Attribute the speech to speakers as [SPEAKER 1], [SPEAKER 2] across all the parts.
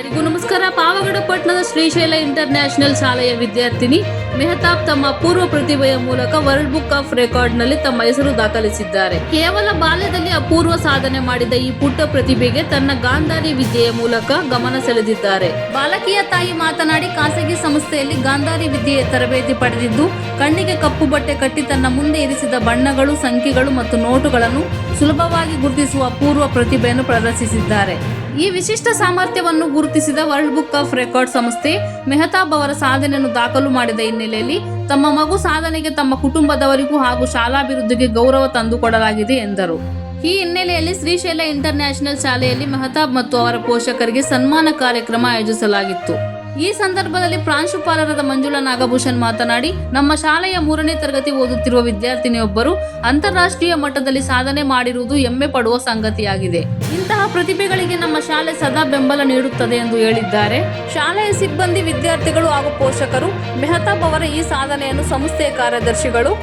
[SPEAKER 1] ಎಲ್ಲರಿಗೂ ನಮಸ್ಕಾರ. ಪಾವಗಡ ಪಟ್ಟಣದ ಶ್ರೀಶೈಲ ಇಂಟರ್ ನ್ಯಾಷನಲ್ ಶಾಲೆಯ ವಿದ್ಯಾರ್ಥಿನಿ ಮೆಹತಾಬ್ ತಮ್ಮ ಪೂರ್ವ ಪ್ರತಿಭೆಯ ಮೂಲಕ ವರ್ಲ್ಡ್ ಬುಕ್ ಆಫ್ ರೆಕಾರ್ಡ್ನಲ್ಲಿ ತಮ್ಮ ಹೆಸರು ದಾಖಲಿಸಿದ್ದಾರೆ. ಕೇವಲ ಬಾಲ್ಯದಲ್ಲಿ ಅಪೂರ್ವ ಸಾಧನೆ ಮಾಡಿದ ಈ ಪುಟ್ಟ ಪ್ರತಿಭೆಗೆ ತನ್ನ ಗಾಂಧಾರಿ ವಿದ್ಯೆಯ ಮೂಲಕ ಗಮನ ಸೆಳೆದಿದ್ದಾರೆ. ಬಾಲಕಿಯ ತಾಯಿ ಮಾತನಾಡಿ, ಖಾಸಗಿ ಸಂಸ್ಥೆಯಲ್ಲಿ ಗಾಂಧಾರಿ ವಿದ್ಯೆಯ ತರಬೇತಿ ಪಡೆದಿದ್ದು, ಕಣ್ಣಿಗೆ ಕಪ್ಪು ಬಟ್ಟೆ ಕಟ್ಟಿ ತನ್ನ ಮುಂದೆ ಇರಿಸಿದ ಬಣ್ಣಗಳು, ಸಂಖ್ಯೆಗಳು ಮತ್ತು ನೋಟುಗಳನ್ನು ಸುಲಭವಾಗಿ ಗುರುತಿಸುವ ಪೂರ್ವ ಪ್ರತಿಭೆಯನ್ನು ಪ್ರದರ್ಶಿಸಿದ್ದಾರೆ. ಈ ವಿಶಿಷ್ಟ ಸಾಮರ್ಥ್ಯವನ್ನು ಗುರುತಿಸಿದ ವರ್ಲ್ಡ್ ಬುಕ್ ಆಫ್ ರೆಕಾರ್ಡ್ ಸಂಸ್ಥೆ ಮೆಹತಾಬ್ ಅವರ ಸಾಧನೆಯನ್ನು ದಾಖಲು ಮಾಡಿದ ಹಿನ್ನೆಲೆಯಲ್ಲಿ ತಮ್ಮ ಮಗು ಸಾಧನೆಗೆ ತಮ್ಮ ಕುಟುಂಬದವರಿಗೂ ಹಾಗೂ ಶಾಲಾಭಿವೃದ್ಧಿಗೆ ಗೌರವ ತಂದುಕೊಡಲಾಗಿದೆ ಎಂದರು. ಈ ಹಿನ್ನೆಲೆಯಲ್ಲಿ ಶ್ರೀಶೈಲ ಇಂಟರ್ನ್ಯಾಷನಲ್ ಶಾಲೆಯಲ್ಲಿ ಮೆಹತಾಬ್ ಮತ್ತು ಅವರ ಪೋಷಕರಿಗೆ ಸನ್ಮಾನ ಕಾರ್ಯಕ್ರಮ ಆಯೋಜಿಸಲಾಗಿತ್ತು. ಈ ಸಂದರ್ಭದಲ್ಲಿ ಪ್ರಾಂಶುಪಾಲರಾದ ಮಂಜುಳಾ ನಾಗಭೂಷಣ್ ಮಾತನಾಡಿ, ನಮ್ಮ ಶಾಲೆಯ ಮೂರನೇ ತರಗತಿ ಓದುತ್ತಿರುವ ವಿದ್ಯಾರ್ಥಿನಿಯೊಬ್ಬರು ಅಂತಾರಾಷ್ಟ್ರೀಯ ಮಟ್ಟದಲ್ಲಿ ಸಾಧನೆ ಮಾಡಿರುವುದು ಹೆಮ್ಮೆ ಪಡುವ ಸಂಗತಿಯಾಗಿದೆ. ಇಂತಹ ಪ್ರತಿಭೆಗಳಿಗೆ ನಮ್ಮ ಶಾಲೆ ಸದಾ ಬೆಂಬಲ ನೀಡುತ್ತದೆ ಎಂದು ಹೇಳಿದ್ದಾರೆ. ಶಾಲೆಯ ಸಿಬ್ಬಂದಿ ವಿದ್ಯಾರ್ಥಿಗಳು ಹಾಗೂ ಪೋಷಕರು ಮೆಹತಾಬ್ ಅವರ ಈ ಸಾಧನೆಯನ್ನು ಸಂಸ್ಥೆಯ ಕಾರ್ಯದರ್ಶಿಗಳು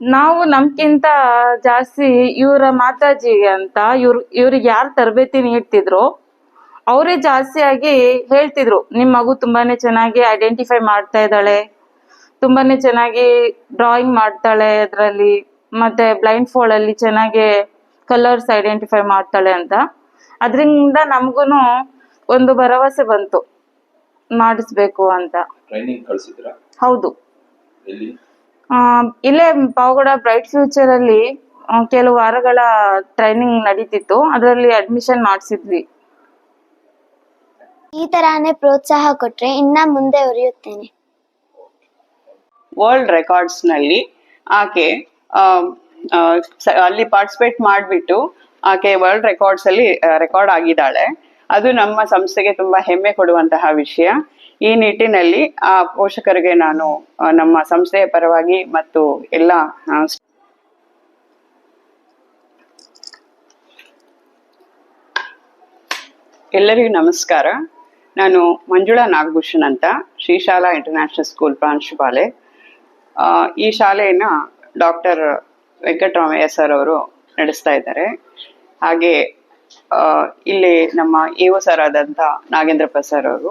[SPEAKER 2] ನಾವು ನಮ್ಕಿಂತ ಜಾಸ್ತಿ ಇವರ ಮಾತಾಜಿ ಅಂತ ಇವ್ರು ಇವ್ರಿಗೆ ಯಾರು ತರಬೇತಿ ನೀಡ್ತಿದ್ರು ಅವರೇ ಜಾಸ್ತಿಯಾಗಿ ಹೇಳ್ತಿದ್ರು ನಿಮ್ ಮಗು ತುಂಬಾನೇ ಚೆನ್ನಾಗಿ ಐಡೆಂಟಿಫೈ ಮಾಡ್ತಾ ಇದ್ದಾಳೆ ತುಂಬಾನೇ ಚೆನ್ನಾಗಿ ಡ್ರಾಯಿಂಗ್ ಮಾಡ್ತಾಳೆ ಅದರಲ್ಲಿ ಮತ್ತೆ ಬ್ಲೈಂಡ್ ಫೋಲ್ಡ್ ಅಲ್ಲಿ ಚೆನ್ನಾಗಿ ಕಲರ್ಸ್ ಐಡೆಂಟಿಫೈ ಮಾಡ್ತಾಳೆ ಅಂತ. ಅದರಿಂದ ನಮಗೂನು ಒಂದು ಭರವಸೆ ಬಂತು ಮಾಡಿಸ್ಬೇಕು ಅಂತ. ಹೌದು. ಇಲ್ಲೇ ಪಾವಗಡ ಬ್ರೈಟ್ ಫ್ಯೂಚರ್ ಅಲ್ಲಿ ಕೆಲವು ವಾರಗಳ ಟ್ರೈನಿಂಗ್ ನಡೀತಿತ್ತು ಅದರಲ್ಲಿ ಅಡ್ಮಿಷನ್ ಮಾಡಿಸಿದ್ವಿ.
[SPEAKER 3] ಈ ತರಾನೇ ಪ್ರೋತ್ಸಾಹ ಕೊಟ್ರೆ ಇನ್ನ ಮುಂದೆ ಉರಿಯುತ್ತೇನೆ.
[SPEAKER 4] ವರ್ಲ್ಡ್ ರೆಕಾರ್ಡ್ಸ್ನಲ್ಲಿ ಆಕೆ ಅಲ್ಲಿ ಪಾರ್ಟಿಸಿಪೇಟ್ ಮಾಡಿಬಿಟ್ಟು ಆಕೆ ವರ್ಲ್ಡ್ ರೆಕಾರ್ಡ್ಸ್ ಅಲ್ಲಿ ರೆಕಾರ್ಡ್ ಆಗಿದ್ದಾಳೆ. ಅದು ನಮ್ಮ ಸಂಸ್ಥೆಗೆ ತುಂಬಾ ಹೆಮ್ಮೆ ಕೊಡುವಂತಹ ವಿಷಯ. ಈ ನಿಟ್ಟಿನಲ್ಲಿ ಆ ಪೋಷಕರಿಗೆ ನಾನು ನಮ್ಮ ಸಂಸ್ಥೆಯ ಪರವಾಗಿ ಮತ್ತು ಎಲ್ಲ ಎಲ್ಲರಿಗೂ ನಮಸ್ಕಾರ. ನಾನು ಮಂಜುಳಾ ನಾಗಭೂಷಣ್ ಅಂತ, ಶ್ರೀಶಾಲಾ ಇಂಟರ್ನ್ಯಾಷನಲ್ ಸ್ಕೂಲ್ ಪ್ರಾಂಶುಪಾಲೆ. ಈ ಶಾಲೆಯನ್ನ ಡಾಕ್ಟರ್ ವೆಂಕಟರಾಮಯ್ಯ ಸರ್ ಅವರು ನಡೆಸ್ತಾ ಇದ್ದಾರೆ. ಹಾಗೆ ಇಲ್ಲಿ ನಮ್ಮ ಎ ಒ ಸರ್ ಆದಂಥ ನಾಗೇಂದ್ರ ಪ್ರಸಾದ್ ಅವರು.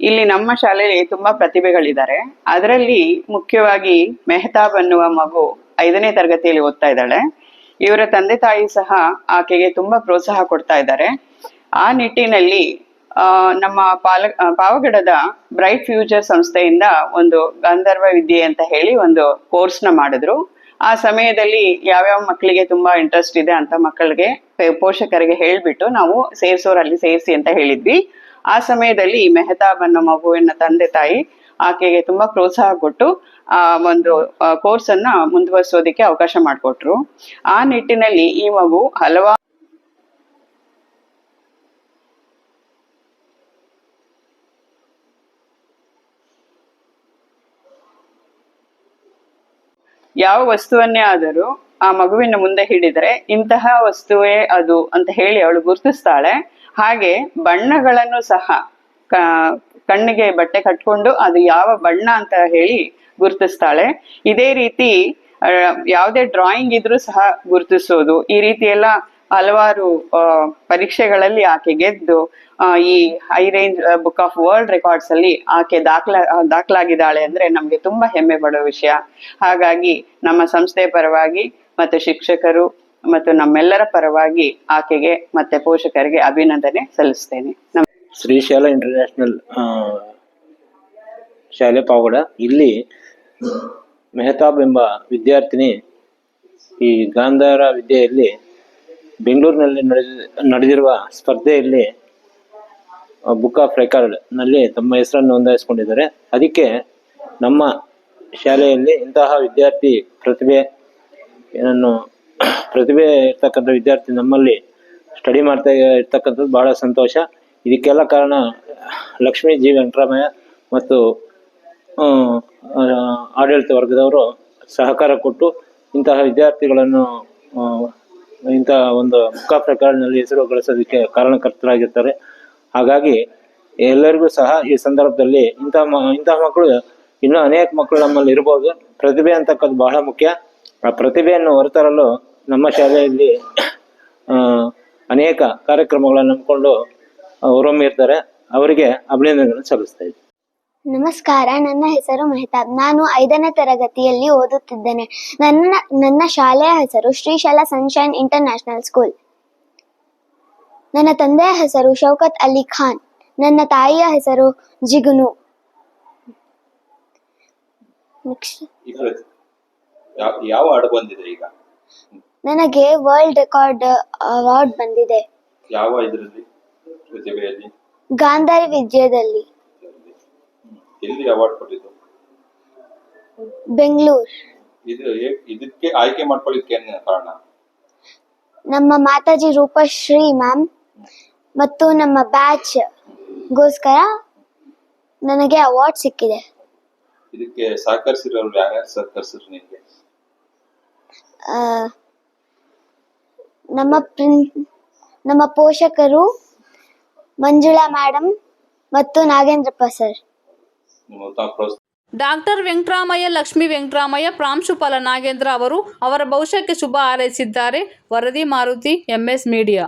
[SPEAKER 4] ಇಲ್ಲಿ ನಮ್ಮ ಶಾಲೆಯಲ್ಲಿ ತುಂಬಾ ಪ್ರತಿಭೆಗಳಿದ್ದಾರೆ. ಅದರಲ್ಲಿ ಮುಖ್ಯವಾಗಿ ಮೆಹತಾಬ್ ಅನ್ನುವ ಮಗು ಐದನೇ ತರಗತಿಯಲ್ಲಿ ಓದ್ತಾ ಇದ್ದಾಳೆ. ಇವರ ತಂದೆ ತಾಯಿ ಸಹ ಆಕೆಗೆ ತುಂಬಾ ಪ್ರೋತ್ಸಾಹ ಕೊಡ್ತಾ ಇದ್ದಾರೆ. ಆ ನಿಟ್ಟಿನಲ್ಲಿ ನಮ್ಮ ಪಾಲ ಪಾವಗಡದ ಬ್ರೈಟ್ ಫ್ಯೂಚರ್ ಸಂಸ್ಥೆಯಿಂದ ಒಂದು ಗಂಧರ್ವ ವಿದ್ಯೆ ಅಂತ ಹೇಳಿ ಒಂದು ಕೋರ್ಸ್ನ ಮಾಡಿದ್ರು. ಆ ಸಮಯದಲ್ಲಿ ಯಾವ್ಯಾವ ಮಕ್ಕಳಿಗೆ ತುಂಬಾ ಇಂಟ್ರೆಸ್ಟ್ ಇದೆ ಅಂತ ಮಕ್ಕಳಿಗೆ ಪೋಷಕರಿಗೆ ಹೇಳ್ಬಿಟ್ಟು ನಾವು ಸೇರ್ಸೋರಲ್ಲಿ ಸೇರಿಸಿ ಅಂತ ಹೇಳಿದ್ವಿ. ಆ ಸಮಯದಲ್ಲಿ ಮೆಹತಾಬ್ ಅನ್ನೋ ಮಗುವಿನ ತಂದೆ ತಾಯಿ ಆಕೆಗೆ ತುಂಬಾ ಪ್ರೋತ್ಸಾಹ ಕೊಟ್ಟು, ಆ, ಒಂದು ಕೋರ್ಸ್ ಅನ್ನ ಮುಂದುವರಿಸೋದಕ್ಕೆ ಅವಕಾಶ ಮಾಡಿಕೊಟ್ರು. ಆ ನಿಟ್ಟಿನಲ್ಲಿ ಈ ಮಗು ಹಲವಾರು ಯಾವ ವಸ್ತುವನ್ನೇ ಆದರೂ ಆ ಮಗುವಿನ ಮುಂದೆ ಹಿಡಿದರೆ ಇಂತಹ ವಸ್ತುವೇ ಅದು ಅಂತ ಹೇಳಿ ಅವಳು ಗುರುತಿಸ್ತಾಳೆ. ಹಾಗೆ ಬಣ್ಣಗಳನ್ನು ಸಹ ಕಣ್ಣಿಗೆ ಬಟ್ಟೆ ಕಟ್ಕೊಂಡು ಅದು ಯಾವ ಬಣ್ಣ ಅಂತ ಹೇಳಿ ಗುರುತಿಸ್ತಾಳೆ. ಇದೇ ರೀತಿ ಯಾವುದೇ ಡ್ರಾಯಿಂಗ್ ಇದ್ರೂ ಸಹ ಗುರುತಿಸೋದು. ಈ ರೀತಿ ಎಲ್ಲ ಹಲವಾರು ಪರೀಕ್ಷೆಗಳಲ್ಲಿ ಆಕೆ ಗೆದ್ದು ಈ high range book of world records ಅಲ್ಲಿ ಆಕೆ ದಾಖಲ ದಾಖಲಾಗಿದ್ದಾಳೆ ಅಂದ್ರೆ ನಮ್ಗೆ ತುಂಬಾ ಹೆಮ್ಮೆ ಪಡೋ ವಿಷಯ. ಹಾಗಾಗಿ ನಮ್ಮ ಸಂಸ್ಥೆ ಪರವಾಗಿ ಮತ್ತು ಶಿಕ್ಷಕರು ಮತ್ತು ನಮ್ಮೆಲ್ಲರ ಪರವಾಗಿ ಆಕೆಗೆ ಮತ್ತೆ ಪೋಷಕರಿಗೆ ಅಭಿನಂದನೆ ಸಲ್ಲಿಸ್ತೇನೆ. ಶ್ರೀ
[SPEAKER 5] ಶ್ರೀಶೈಲ ಇಂಟರ್ನ್ಯಾಷನಲ್ ಶಾಲೆ ಪಾವಗಡ ಇಲ್ಲಿ ಮೆಹತಾಬ್ ಎಂಬ ವಿದ್ಯಾರ್ಥಿನಿ ಈ ಗಾಂಧಾರ ವಿದ್ಯೆಯಲ್ಲಿ ಬೆಂಗಳೂರಿನಲ್ಲಿ ನಡೆದ, ನಡೆದಿರುವ ಸ್ಪರ್ಧೆಯಲ್ಲಿ ಬುಕ್ ಆಫ್ ರೆಕಾರ್ಡ್ನಲ್ಲಿ ತಮ್ಮ ಹೆಸರನ್ನು ನೋಂದಾಯಿಸಿಕೊಂಡಿದ್ದಾರೆ. ಅದಕ್ಕೆ ನಮ್ಮ ಶಾಲೆಯಲ್ಲಿ ಇಂತಹ ವಿದ್ಯಾರ್ಥಿ ಪ್ರತಿಭೆ ಏನನ್ನು ಪ್ರತಿಭೆ ಇರ್ತಕ್ಕಂಥ ವಿದ್ಯಾರ್ಥಿ ನಮ್ಮಲ್ಲಿ ಸ್ಟಡಿ ಮಾಡ್ತಾ ಇರ್ತಕ್ಕಂಥದ್ದು ಬಹಳ ಸಂತೋಷ. ಇದಕ್ಕೆಲ್ಲ ಕಾರಣ ಲಕ್ಷ್ಮೀ ಜಿ ವೆಂಕಟರಾಮಯ್ಯ ಮತ್ತು ಆಡಳಿತ ವರ್ಗದವರು ಸಹಕಾರ ಕೊಟ್ಟು ಇಂತಹ ವಿದ್ಯಾರ್ಥಿಗಳನ್ನು ಇಂತಹ ಒಂದು ಮುಖ ಪ್ರಕಾರದಲ್ಲಿ ಹೆಸರು ಗಳಿಸೋದಕ್ಕೆ ಕಾರಣಕರ್ತರಾಗಿರ್ತಾರೆ. ಹಾಗಾಗಿ ಎಲ್ಲರಿಗೂ ಸಹ ಈ ಸಂದರ್ಭದಲ್ಲಿ ಇಂತಹ ಇಂತಹ ಮಕ್ಕಳು ಇನ್ನೂ ಅನೇಕ ಮಕ್ಕಳು ನಮ್ಮಲ್ಲಿ ಇರ್ಬೋದು. ಪ್ರತಿಭೆ ಅಂತಕ್ಕದ್ದು ಬಹಳ ಮುಖ್ಯ. ಆ ಪ್ರತಿಭೆಯನ್ನು ಹೊರತರಲು ನಮ್ಮ ಶಾಲೆಯಲ್ಲಿ ಅನೇಕ ಕಾರ್ಯಕ್ರಮಗಳನ್ನು ನಂಬಿಕೊಂಡು ಹೊರಹೊಮ್ಮಿ ಇರ್ತಾರೆ. ಅವರಿಗೆ ಅಭಿನಂದನೆಗಳನ್ನು ಸಲ್ಲಿಸ್ತಾ
[SPEAKER 3] ನಮಸ್ಕಾರ. ನನ್ನ ಹೆಸರು ಮೆಹತಾಬ್ ನಾನು ಐದನೇ ತರಗತಿಯಲ್ಲಿ ಓದುತ್ತಿದ್ದೇನೆ. ನನ್ನ ನನ್ನ ಶಾಲೆಯ ಹೆಸರು ಶ್ರೀಶೈಲ ಸನ್ಶೈನ್ ಇಂಟರ್ನ್ಯಾಷನಲ್ ಸ್ಕೂಲ್. ನನ್ನ ತಂದೆಯ ಹೆಸರು ಶೌಕತ್ ಅಲಿ ಖಾನ್. ನನ್ನ ತಾಯಿಯ ಹೆಸರು ಜಿಗುನು.
[SPEAKER 6] ಯಾವ ಹಾಡು ಬಂದಿದೆ ಈಗ?
[SPEAKER 3] ನನಗೆ ವರ್ಲ್ಡ್ ರೆಕಾರ್ಡ್ ಅವಾರ್ಡ್ ಬಂದಿದೆ.
[SPEAKER 6] ಯಾವ ಇದರಲ್ಲಿ? ಪ್ರತಿಭೆಯಲ್ಲಿ?
[SPEAKER 3] ಗಾಂಧಾರಿ ವಿಜಯದಲ್ಲಿ
[SPEAKER 6] ಎಲ್ಲಿ ಅವಾರ್ಡ್ ಕೊಟ್ಟಿದ್ದು?
[SPEAKER 3] ಬೆಂಗಳೂರು.
[SPEAKER 6] ಇದು ಇದಕ್ಕೆ ಆಯ್ಕೆ ಮಾಡ್ಕೊಳ್ಳಿಕ್ಕೆ ಕಾರಣ?
[SPEAKER 3] ನಮ್ಮ ಮಾತಾಜಿ ರೂಪಶ್ರೀ ಮ್ಯಾಮ್. ಮತ್ತು ನಮ್ಮ ಬ್ಯಾಚ್ ಗೋಸ್ಕರ ನನಗೆ ಅವಾರ್ಡ್ ಸಿಕ್ಕಿದೆ.
[SPEAKER 6] ಇದಕ್ಕೆ ಸಹಕರಿಸಿರೋರು ಯಾರ್ಯಾರು ಸಹಕರಿಸಿದ್ರು ನಿಮಗೆ?
[SPEAKER 3] ಆ, ನಮ್ಮ ಪ್ರಿನ್ ನಮ್ಮ ಪೋಷಕರು ಮಂಜುಳಾ ಮೇಡಮ್ ಮತ್ತು ನಾಗೇಂದ್ರಪ್ಪ ಸರ್
[SPEAKER 6] ಪ್ರೋತ್ಸಾಹ
[SPEAKER 1] ಡಾಕ್ಟರ್ ವೆಂಕಟರಾಮಯ್ಯ ಲಕ್ಷ್ಮೀ ವೆಂಕಟರಾಮಯ್ಯ ಪ್ರಾಂಶುಪಾಲ ನಾಗೇಂದ್ರ ಅವರು ಅವರ ಭವಿಷ್ಯಕ್ಕೆ ಶುಭ ಹಾರೈಸಿದ್ದಾರೆ. ವರದಿ ಮಾರುತಿ ಎಂಎಸ್ ಮೀಡಿಯಾ